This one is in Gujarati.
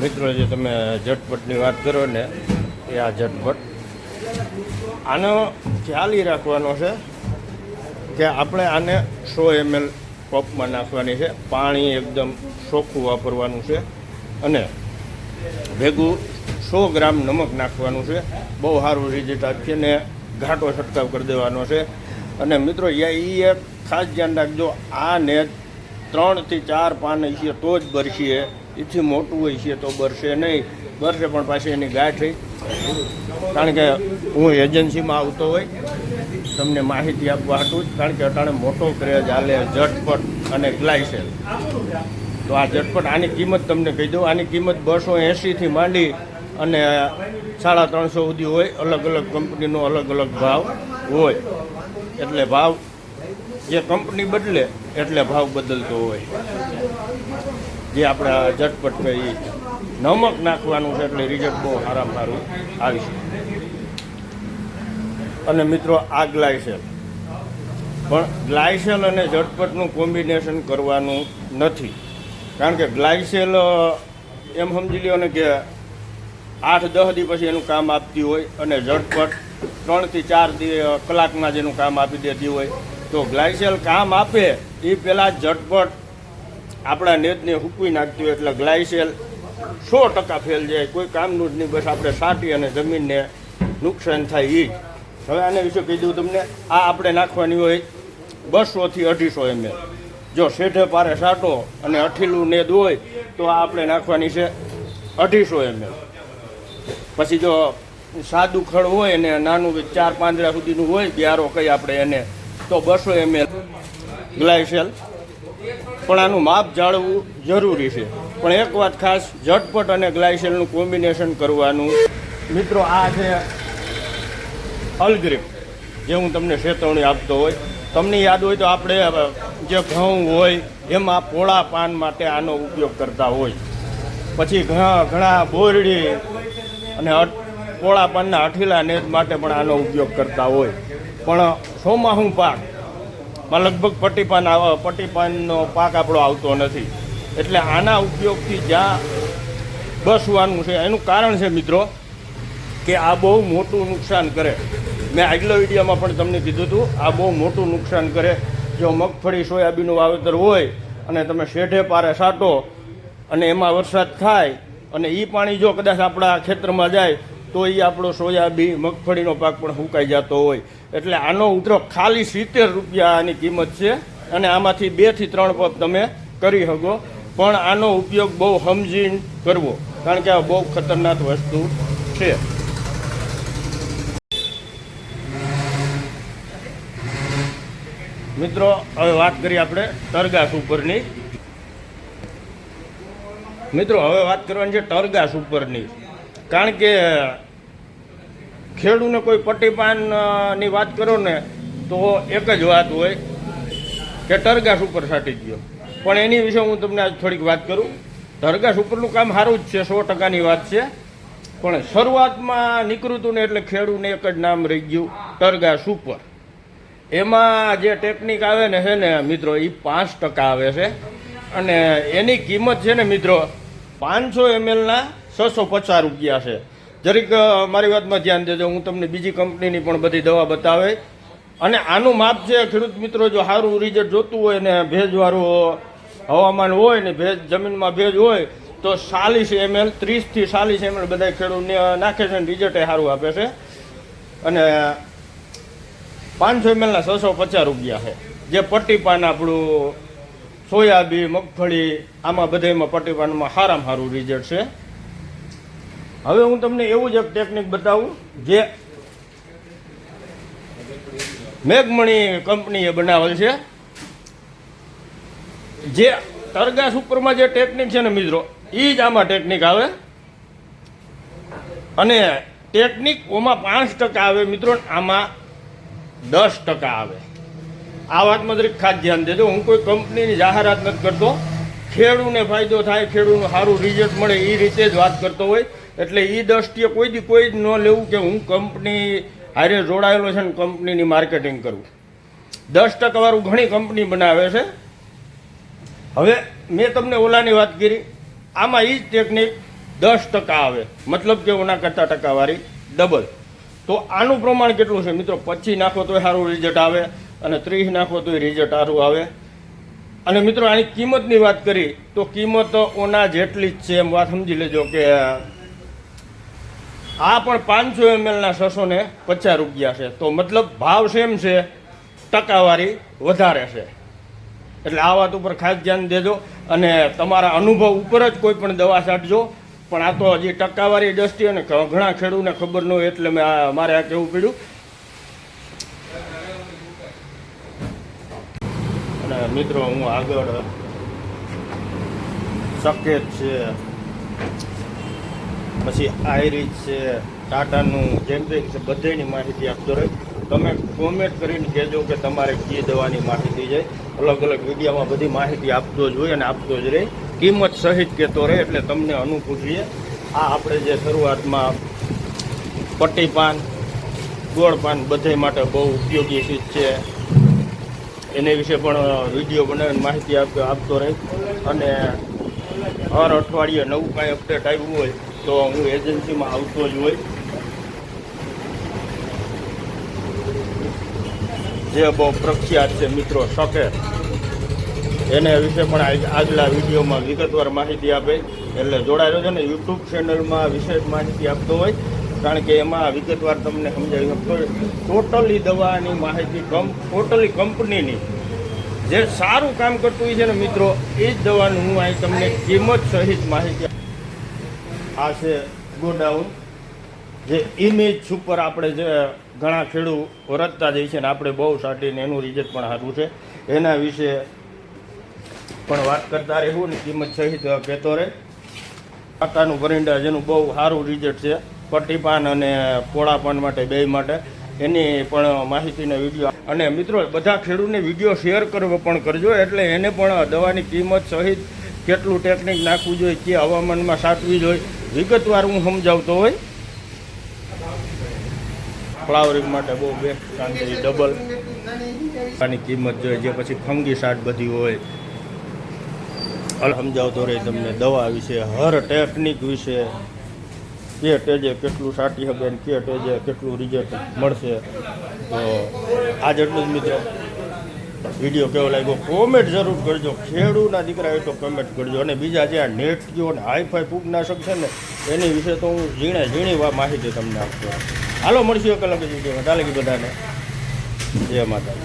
મિત્રો, જે તમે ઝટપટની વાત કરો ને, એ આ ઝટપટ. આનો ખ્યાલ એ રાખવાનો છે કે આપણે આને સો એમએલ કપમાં નાખવાની છે. પાણી એકદમ ચોખ્ખું વાપરવાનું છે અને ભેગું સો ગ્રામ નમક નાખવાનું છે. બહુ સારું રિઝલ્ટ આપશે ને ઘાટો છંટકાવ કરી દેવાનો છે. અને મિત્રો એ એક ખાસ ધ્યાન રાખજો આ ને ત્રણથી ચાર પાન છે તો જ બરસીએ. એથી મોટું હોય છે તો બરસે નહીં. બરસે પણ પાછી એની ગાંઠ કારણ કે હું એજન્સીમાં આવતો હોય, તમને માહિતી આપવા હતું જ, કારણ કે અટાણે મોટો ક્રેઝ હાલે ઝટપટ અને ગ્લાયસેલ. તો આ ઝટપટ આની કિંમત તમને કહી દઉં. આની કિંમત બસો એંશીથી માંડી અને સાડા ત્રણસો સુધી હોય. અલગ અલગ કંપનીનો અલગ અલગ ભાવ હોય. એટલે ભાવ જે કંપની બદલે, એટલે ભાવ બદલતો હોય. જે આપણે ઝટપટ કહીએ નમક નાખવાનું છે એટલે રિઝલ્ટ બહુ સારા સારું આવશે અને મિત્રો, આ ગ્લાયસેલ. પણ ગ્લાયસેલ અને ઝટપટનું કોમ્બિનેશન કરવાનું નથી. કારણ કે ગ્લાયસેલ એમ સમજી લ્યો ને કે આઠ, દસ દી પછી એનું કામ આપતી હોય અને ઝટપટ ત્રણથી ચાર કલાકમાં જેનું કામ આપી દેતી હોય. તો ગ્લાયસેલ કામ આપે એ પહેલાં ઝટપટ આપણા નેતને હૂકવી નાખતી હોય એટલે ગ્લાયસેલ સો ટકા ફેલ જાય. કોઈ કામનું જ નહીં, બસ આપણે સાટી અને જમીનને નુકસાન થાય એ જ. હવે આના વિશે કીધું તમને, આ આપણે નાખવાની હોય બસોથી અઢીસો એમએલ. જો શેઠે પારે સાટો અને અઠીલું નેદ હોય, તો આ આપણે નાખવાની છે અઢીસો એમએલ. પછી જો સાદું ખડ હોય અને નાનું ચાર પાંદડા સુધીનું હોય, ગ્યારો કઈ આપણે એને, તો બસો એમએલ. ગ્લાયસેલ. પણ આનું માપ જાળવવું જરૂરી છે. પણ એક વાત ખાસ, ઝટપટ અને ગ્લાયસેલનું કોમ્બિનેશન કરવાનું. મિત્રો, આ છે અલગ્રીપ જે હું તમને ચેતવણી આપતો હોય. તમને યાદ હોય તો આપણે જે ઘઉં હોય, એમાં પોળા પાન માટે આનો ઉપયોગ કરતા હોય. પછી ઘણા ઘણા બોરડી અને પોળા પાનના અઠીલા નેજ માટે પણ આનો ઉપયોગ કરતા હોય. પણ સોમાહું પાક માં લગભગ પટ્ટીપાન આવે પટ્ટીપાનનો પાક આપણો આવતો નથી. એટલે આના ઉપયોગથી જ્યાં બસવાનું છે, એનું કારણ છે મિત્રો કે આ બહુ મોટું નુકસાન કરે. મેં આગલા વિડીયોમાં પણ તમને કીધું હતું, આ બહુ મોટું નુકસાન કરે. જો મગફળી, સોયાબીનનું વાવેતર હોય અને તમે શેઢે પારે સાટો અને એમાં વરસાદ થાય અને એ પાણી જો કદાચ આપણા ખેતરમાં જાય, તો એ આપણો સોયાબીન, મગફળીનો પાક પણ સુકાઈ જતો હોય. એટલે આનો ઉતરો ખાલી સિત્તેર રૂપિયા આની કિંમત છે અને આમાંથી બેથી ત્રણ પગ તમે કરી શકો. પણ આનો ઉપયોગ બહુ સમજીને કરવો, કારણ કે આ બહુ ખતરનાક વસ્તુ છે. મિત્રો, હવે વાત કરીએ આપણે તરગાસ ઉપરની. મિત્રો, હવે વાત કરવાની છે ટરગાસ ઉપરની. કારણ કે ખેડૂને કોઈ પટ્ટીપાનની વાત કરો ને, તો એક જ વાત હોય કે ટરગાસ ઉપર સાટી ગયો. પણ એની વિશે હું તમને આજ થોડીક વાત કરું. ટરગાસ ઉપરનું કામ સારું જ છે, સો ટકાની વાત છે. પણ શરૂઆતમાં નીકળ્યું ને એટલે ખેડૂને એક જ નામ રહી ગયું ટરગાસ ઉપર. એમાં જે ટેકનિક આવે ને છે ને મિત્રો એ પાંચ ટકા આવે છે. અને એની કિંમત છે ને મિત્રો, પાંચસો એમએલના છસો પચાસ રૂપિયા છે. જરીક મારી વાતમાં ધ્યાન દેજો, હું તમને બીજી કંપનીની પણ બધી દવા બતાવે. અને આનું માપ છે, ખેડૂત મિત્રો, જો સારું રિઝલ્ટ જોતું હોય ને ભેજવાળું હવામાન હોય ને ભેજ, જમીનમાં ભેજ હોય, તો ચાલીસ એમએલ, ત્રીસથી ચાલીસ એમએલ બધા ખેડૂતને નાખે છે ને રિઝલ્ટ સારું આપે છે. અને પાંચસો એમએલના છસો પચાસ રૂપિયા છે. જે પટ્ટીપાન આપણું સોયાબીન, મગફળી, આમાં બધામાં પટ્ટીપાનમાં સારામાં સારું રિઝલ્ટ છે. હવે હું તમને એવું જ એક ટેકનિક બતાવું, જે મેઘમણી કંપનીએ બનાવેલ છે. જે તરગાસ ઉપરમાં જે ટેકનિક છે ને મિત્રો એ જ આમાં ટેકનિક આવે. અને ટેકનિક ઓમાં પાંચ ટકા આવે મિત્રો આમાં દસ ટકા આવે. આ વાતમાં દરેક ખાસ ધ્યાન દેજો, હું કોઈ કંપનીની જાહેરાત નથી કરતો. ખેડૂને ફાયદો થાય ખેડૂતનું સારું રિઝલ્ટ મળે એ રીતે જ વાત કરતો હોય. એટલે એ દ્રષ્ટિએ કોઈ દી કોઈ ન લેવું કે હું કંપની હારે જોડાયેલો છે ને કંપનીની માર્કેટિંગ કરું. દસ ટકાવાળું ઘણી કંપની બનાવે છે. હવે મેં તમને ઓલાની વાત કરી. આમાં એ જ ટેકનિક દસ ટકા આવે. મતલબ કે ઓના કરતાં ટકાવાળી ડબલ તો આનું પ્રમાણ કેટલું છે? મિત્રો, પચીસ નાખો તોય સારું રિઝલ્ટ આવે અને ત્રીસ નાખો તોય રિઝલ્ટ સારું આવે. અને મિત્રો, આની કિંમતની વાત કરી, તો કિંમત ઓના જેટલી જ છે એમ વાત સમજી લેજો કે આ પણ પાંચસો એમએલના છસો ને પચાસ રૂપિયા છે. તો મતલબ ભાવ સેમ છે, ટકાવારી વધારે છે. એટલે આ વાત ઉપર ખાસ ધ્યાન દેજો અને તમારા અનુભવ ઉપર જ કોઈ પણ દવા છાંટજો. પણ આ તો હજી ટકાવારી દ્રષ્ટિએ અને ઘણા ખેડૂતને ખબર ન હોય એટલે મેં મારે આ કહેવું પડ્યું. અને મિત્રો, હું આગળ સકેત છે. પછી આયરીજ છે, ટાટાનું જેમ્પિંગ છે, બધાની માહિતી આપતો રહે. તમે કોમેન્ટ કરીને કહેજો કે તમારે કઈ દવાની માહિતી છે. અલગ અલગ મીડિયામાં બધી માહિતી આપતો જ હોય અને આપતો જ રહે. કિંમત સહિત કહેતો રહે એટલે તમને અનુકૂળ આ આપણે જે શરૂઆતમાં પટ્ટી પાન, ગોળ પાન બધે માટે બહુ ઉપયોગી ચીજ છે. એને વિશે પણ વીડિયો બનાવીને માહિતી આપ આપતો રહે. અને હર અઠવાડિયે નવું કાંઈ અપડેટ આવ્યું હોય તો હું એજન્સીમાં આવતો જ હોય. જે બહુ પ્રખ્યાત છે મિત્રો, શકે. એને વિશે પણ આગલા વિડીયોમાં વિગતવાર માહિતી આપે. એટલે જોડાયેલો છે ને યુટ્યુબ ચેનલમાં વિશેષ માહિતી આપતો હોય. કારણ કે એમાં વિગતવાર તમને સમજાવી શકતો ટોટલી દવાની માહિતી કમ ટોટલી કંપનીની જે સારું કામ કરતું હોય છે ને મિત્રો, એ જ દવાનું હું અહીં તમને કિંમત સહિત માહિતી આ છે ગોડાઉન જે ઇમેજ ઉપર આપણે જે ઘણા ખેડૂત વરતતા જઈએ છે ને આપણે બહુ સાટીને એનું રિઝલ્ટ પણ સારું છે. એના વિશે પણ વાત કરતા રહેવું ને કિંમત સહિત કહેતો રહે. કાકાનું પરિંડા જેનું બહુ સારું રિઝલ્ટ છે. પટ્ટીપાન અને પોળાપાન માટે, બે માટે. એની પણ માહિતીને વીડિયો અને મિત્રો, બધા ખેડૂતને વીડિયો શેર કરવો પણ કરજો, એટલે એને પણ દવાની કિંમત સહિત કેટલું ટેકનિક નાખવું જોઈએ, કે હવામાનમાં સાચવી જોઈએ, વિગતવાર હું સમજાવતો હોય. ફ્લાવરિંગ માટે બહુ બેસ્ટ કારણ કે ડબલ આની કિંમત જોઈએ, જે પછી ફંગી સાટ બધી હોય. અલ સમજાવતો રહે તમને દવા વિશે, હર ટેકનિક વિશે. કે ટેજે કેટલું સાટી હબે કે ટેજે કેટલું રિઝલ્ટ મળશે. તો આ જેટલું જ મિત્રો. વીડિયો કેવો લાગ્યો? કોમેન્ટ જરૂર કરજો. ખેડૂના દીકરા હોય તો કમેન્ટ કરજો. અને બીજા જે આ હાઈ ને હાઈફાઈ ફૂગનાશક છે ને, એની વિશે તો હું ઝીણે ઝીણી વા માહિતી તમને આપજો હાલો, મળશું એક અલગ જ વિડીયોમાં. ચાલે બધાને? જય માતા